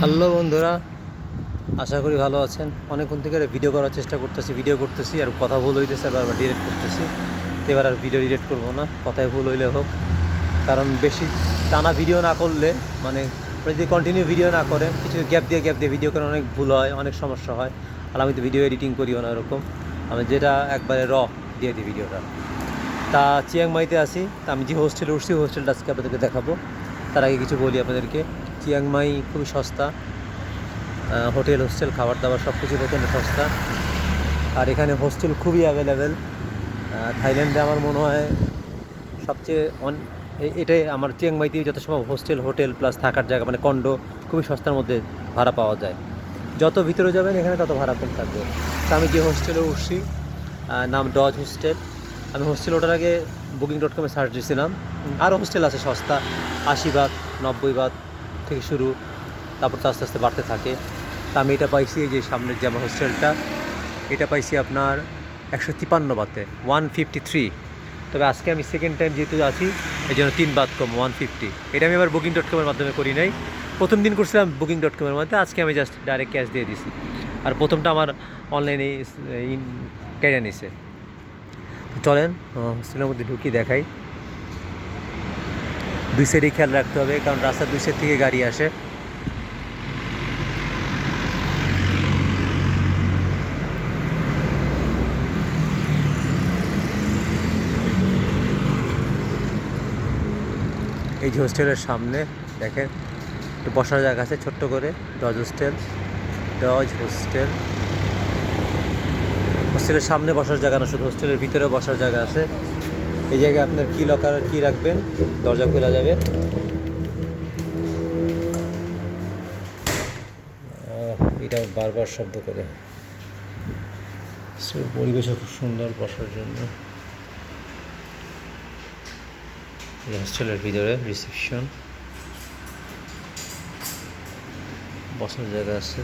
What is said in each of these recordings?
Hello বন্ধুরা, আশা করি ভালো আছেন। অনেকক্ষণ থেকে ভিডিও করার চেষ্টা করতেছি ভিডিও করতেছি, আর কথা ভুল হইতেছে, বারবার ডিলেট করতেছি। এবার আর ভিডিও ডিলেট করব না কথায় ভুল হইলে হোক। কারণ বেশি টানা ভিডিও না করলে মানে যদি কন্টিনিউ ভিডিও না করেন, কিছু গ্যাপ দিয়ে গ্যাপ দিয়ে ভিডিও করে অনেক ভুল হয়, অনেক সমস্যা হয়। আর আমি তো ভিডিও এডিটিং করিও না এরকম। আমি যেটা একবারে র দিয়ে দিই ভিডিওটা তা চিয়াংমাইতে আসি তা আমি যে হোস্টেলে উঠছি হোস্টেলটা আজকে আপনাদেরকে দেখাবো। তার আগে কিছু বলি আপনাদেরকে। চিয়াংমাই খুবই সস্তা হোটেল, হোস্টেল খাবার দাবার সব কিছুর এখানে সস্তা। আর এখানে হোস্টেল খুবই অ্যাভেলেবেল থাইল্যান্ডে আমার মনে হয় সবচেয়ে অন এটাই আমার চিয়াংমাইতে যত সম্ভব হোস্টেল, হোটেল প্লাস থাকার জায়গা মানে কন্ডো খুবই সস্তার মধ্যে ভাড়া পাওয়া যায়। যত ভিতরে যাবেন, এখানে তত ভাড়া কম থাকবে। তা আমি যে হোস্টেলে উঠছি নাম ডজ হোস্টেল আমি হোস্টেল ওঠার আগে বুকিং ডট কমে সার্চ দিয়েছিলাম আরও হোস্টেল আছে সস্তা, আশি বাদ, নব্বই বাদ। থেকে শুরু, তারপর তো আস্তে আস্তে বাড়তে থাকে। তা আমি এটা পাইছি যে সামনের যে আমার হোস্টেলটা, এটা পাইছি আপনার একশো তিপান্ন বাতে, ওয়ান ফিফটি থ্রি। তবে আজকে আমি সেকেন্ড টাইম যেহেতু আছি, এই জন্য তিন বাদ কম, ওয়ান ফিফটি। এটা আমি আবার বুকিং ডট কমের মাধ্যমে করি নাই। প্রথম দিন করছিলাম বুকিং ডট কমের মধ্যে আজকে আমি জাস্ট ডাইরেক্ট ক্যাশ দিয়ে দিছি। আর প্রথমটা আমার অনলাইনে কেটে নিছে। চলেন হোস্টেলের মধ্যে ঢুকি দেখাই। দুই সাইডে খেয়াল রাখতে হবে, কারণ রাস্তার দুই সাইড থেকে গাড়ি আসে। এই যে হোস্টেলের সামনে, দেখেন, একটু বসার জায়গা আছে ছোট্ট করে ডজ হোস্টেল ডজ হোস্টেল। হোস্টেলের সামনে বসার জায়গা না, শুধু হোস্টেলের ভিতরে বসার জায়গা আছে। এই জায়গায় আপনার কি লকার কি রাখবেন? দরজা খোলা যাবে। এটা বারবার শব্দ করে। So, পরিবেশও খুব সুন্দর বসার জন্য। হোস্টেলের ভিতরে রিসেপশন বসার জায়গা আছে।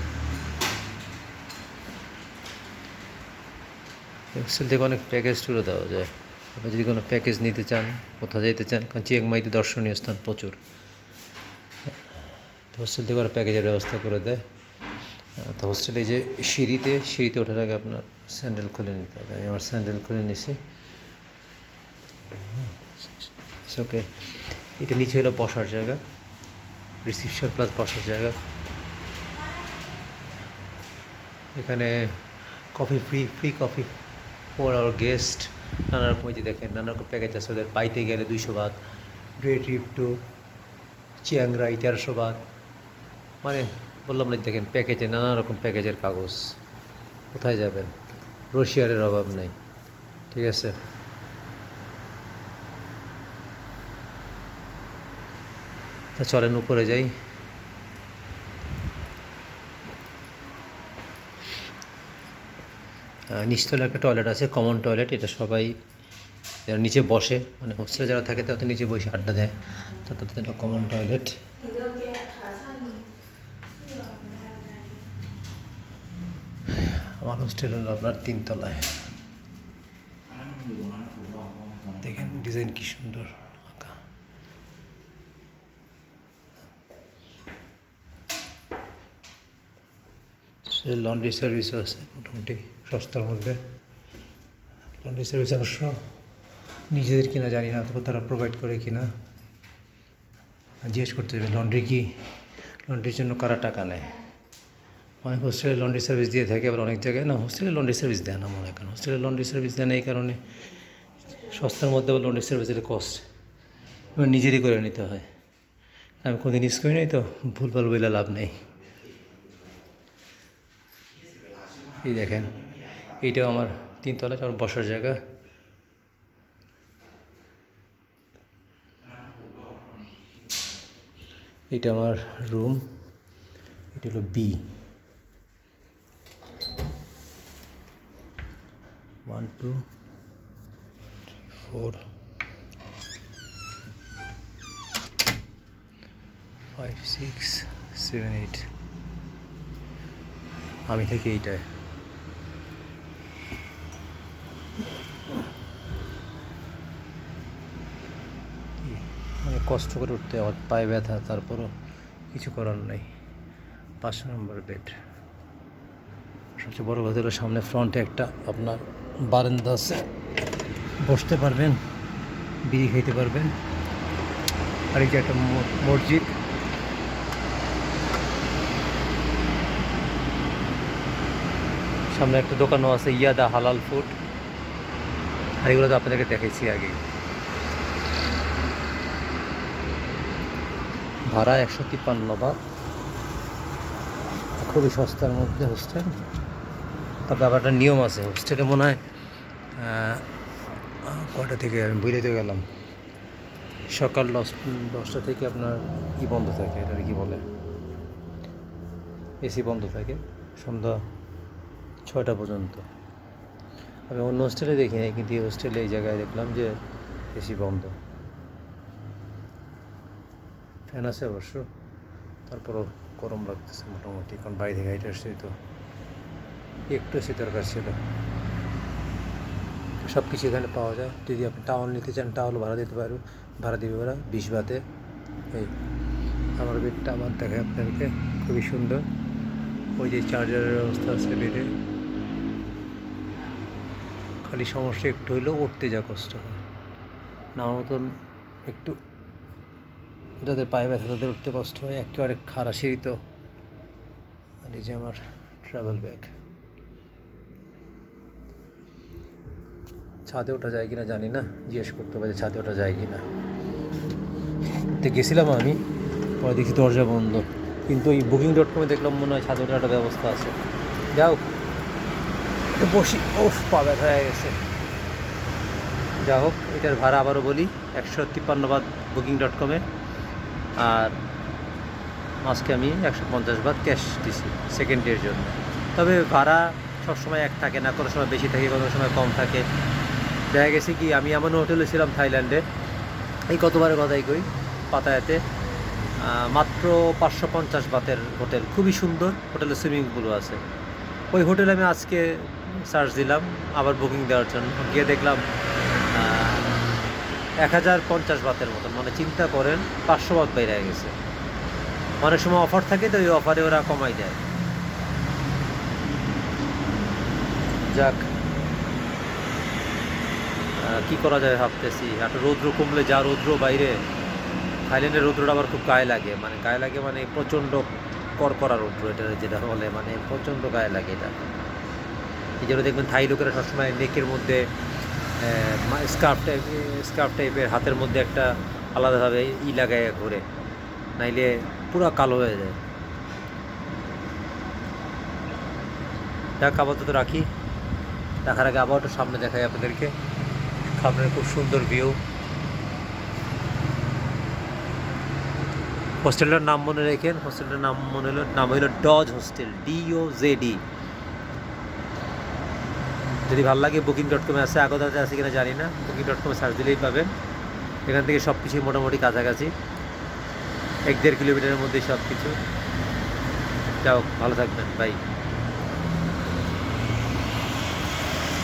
হোস্টেল থেকে অনেক প্যাকেজ টুরও দেওয়া যায়। আপনি যদি কোনো প্যাকেজ নিতে চান, কোথাও যেতে চান, কারণ চিয়াংমাইতে দর্শনীয় স্থান প্রচুর। তো হোস্টেল থেকে ওরা প্যাকেজের ব্যবস্থা করে দেয়। তো হোস্টেলে যে সিঁড়িতে সিঁড়িতে ওঠার আগে আপনার স্যান্ডেল খুলে নিতে হবে। আমি আমার স্যান্ডেল খুলে নিছি। ওকে এটা নিচে হলো বসার জায়গা। রিসিপশন প্লাস বসার জায়গা। এখানে coffee free free coffee for our guest নানা রকম যে দেখেন, নানা রকম প্যাকেজ আছে। ওদের পাইতে গেলে দুইশো বাদ ডে ট্রিপ টু চিয়াংরাই তেরোশো বাদ মানে বললাম না, দেখেন প্যাকেজে নানা রকম প্যাকেজের কাগজ। কোথায় যাবেন? রশিয়ারের অভাব নেই। ঠিক আছে? তা চলেন, উপরে যাই। নিচতলা একটা টয়লেট আছে কমন টয়লেট এটা সবাই যারা নিচে বসে মানে হোস্টেলে যারা থাকে তারা তো নিচে বসে আড্ডা দেয়। তো তাদের একটা কমন টয়লেট আমার হোস্টেল হলো আপনার তিনতলায়। দেখেন ডিজাইন কি সুন্দর। লন্ড্রি সার্ভিসও আছে, মোটামুটি সস্তার মধ্যে। লন্ড্রি সার্ভিস অবশ্য নিজেদের কিনা জানি না তবে তারা প্রোভাইড করে কিনা। জিজ্ঞেস করতে হবে লন্ড্রি কি? লন্ড্রির জন্য কারা টাকা নেয়? অনেক হোস্টেলে লন্ড্রি সার্ভিস দিয়ে থাকে, আবার অনেক জায়গায় না হোস্টেলে লন্ড্রি সার্ভিস দেয় না মনে কারণ হোস্টেলে লন্ড্রি সার্ভিস দেয় না, এই কারণে সস্তার মধ্যে আবার লন্ড্রি সার্ভিসের কস্ট এবার নিজেরই করে নিতে হয়। আমি কোনোদিন ইউজ করি নাই তো, ভুলভাল বলে লাভ নেই। এই দেখেন এইটাও আমার তিনতলা, আমার বসার জায়গা। এটা আমার রুম, এটা হলো B one two four five six seven eight আমি থাকি এইটায় অনেক কষ্ট করে উঠতে হয়, পায়ে ব্যথা, তারপরও কিছু করার নেই। পাঁচশো নম্বর বেড সবচেয়ে বড় কথা হলো সামনে ফ্রন্টে একটা আপনার বারান্দা আছে। বসতে পারবেন, বিড়ি খেতে পারবেন। আর এই যে একটা মসজিদ। সামনে একটা দোকানও আছে, ইয়াদা হালাল ফুড আর এগুলো তো আপনাদেরকে দেখেছি আগে ভাড়া একশো তিপ্পান্ন বাদ। খুবই সস্তার মধ্যে হোস্টেল তবে আবার একটা নিয়ম আছে। হোস্টেলে মনে হয় কটা থেকে আমি বুঝতে গেলাম। সকাল দশ, দশটা থেকে আপনার কি বন্ধ থাকে এটা কি বলে? এসি বন্ধ থাকে, সন্ধ্যা ছয়টা পর্যন্ত। আমি অন্য হোস্টেলে দেখি নাই, কিন্তু এই হোস্টেলে এই জায়গায় দেখলাম যে এসি বন্ধ। ফ্যান আছে অবশ্য। তারপরও গরম লাগতেছে মোটামুটি, কারণ বাইরে হাইটে আসছি তো। একটু এসি দরকার ছিল। সব কিছু এখানে পাওয়া যায়। যদি আপনি টাওয়াল নিতে চান টাওয়াল ভাড়া দিতে পারবে ভাড়া দিবে ওরা বিশ বাতে এই আমার বেডটা আমার দেখায় আপনাদেরকে, খুবই সুন্দর। ওই যে চার্জারের ব্যবস্থা আছে বেডে খালি সমস্যা একটু হইলেও উঠতে যা কষ্ট হয়। না মতন একটু যাদের পায়ে ব্যথা, তাদের উঠতে কষ্ট হয়, একেবারে খারা সিঁড়ি তো। আর এই যে আমার ট্রাভেল ব্যাগ ছাদে ওঠা যায় কিনা জানি না, জিজ্ঞেস করতে পারে ছাদে ওঠা যায় কিনা। তো গেছিলাম আমি, পরে দেখি দরজা বন্ধ। কিন্তু এই বুকিং ডট কমে দেখলাম মনে হয় ছাদে ওঠার একটা ব্যবস্থা আছে। যাও। বসি। ওফ, পা ব্যথা হয়ে গেছে। যা হোক, এটার ভাড়া আবারও বলি, একশো তিপ্পান্ন বাদ বুকিং ডট কমে আর আজকে আমি একশো পঞ্চাশ বাদ ক্যাশ দিছি সেকেন্ড ডের জন্য। তবে ভাড়া সবসময় এক থাকে না, কোনো সময় বেশি থাকে, কোনো সময় কম থাকে। দেখা গেছে কি, আমি এমন হোটেলে ছিলাম থাইল্যান্ডে, এই কতবারের কথাই কই, পাতায়াতে মাত্র পাঁচশো পঞ্চাশ বাতের হোটেল। খুবই সুন্দর হোটেলে সুইমিং পুলও আছে। ওই হোটেলে আমি আজকে সার্চ দিলাম, আবার বুকিং দেওয়ার জন্য। গিয়ে দেখলাম এক হাজার পঞ্চাশ বাতের মতন। মানে চিন্তা করেন, পাঁচশো বাত বাইরে গেছে। অনেক সময় অফার থাকে তো ওই অফারে ওরা কমাই দেয়। যাক। কি করা যায় ভাবতেছি। একটা রৌদ্র কমলে যা রৌদ্র বাইরে, থাইল্যান্ডের রৌদ্রটা আবার খুব গায়ে লাগে। মানে গায়ে লাগে মানে প্রচণ্ড করকরা রৌদ্র এটা যেটা বলে। মানে প্রচণ্ড গায়ে লাগে এটা। এই জন্য দেখবেন থাই লোকেরা সবসময় নেকের মধ্যে স্কার্ফ টাইপ স্কার্ফ টাইপের হাতের মধ্যে একটা আলাদাভাবে ই লাগায় ঘোরে। নাইলে পুরো কালো হয়ে যায়। যাক আপাতত রাখি। রাখার আগে আবার একটু সামনে দেখাই আপনাদেরকে। সামনে খুব সুন্দর ভিউ হোস্টেলটার নাম মনে রেখেন। হোস্টেলটার নাম মনে হলো নাম হইল ডজ হোস্টেল ডিও জেডি যদি ভালো লাগে বুকিং ডট কমে আছে আগতাতে আছে কিনা জানি না বুকিং ডট কমে সার্চ দিলেই পাবেন। এখান থেকে সব কিছুই মোটামুটি কাছাকাছি। এক দেড় কিলোমিটারের মধ্যে সব কিছু যাও, ভালো থাকবেন বাই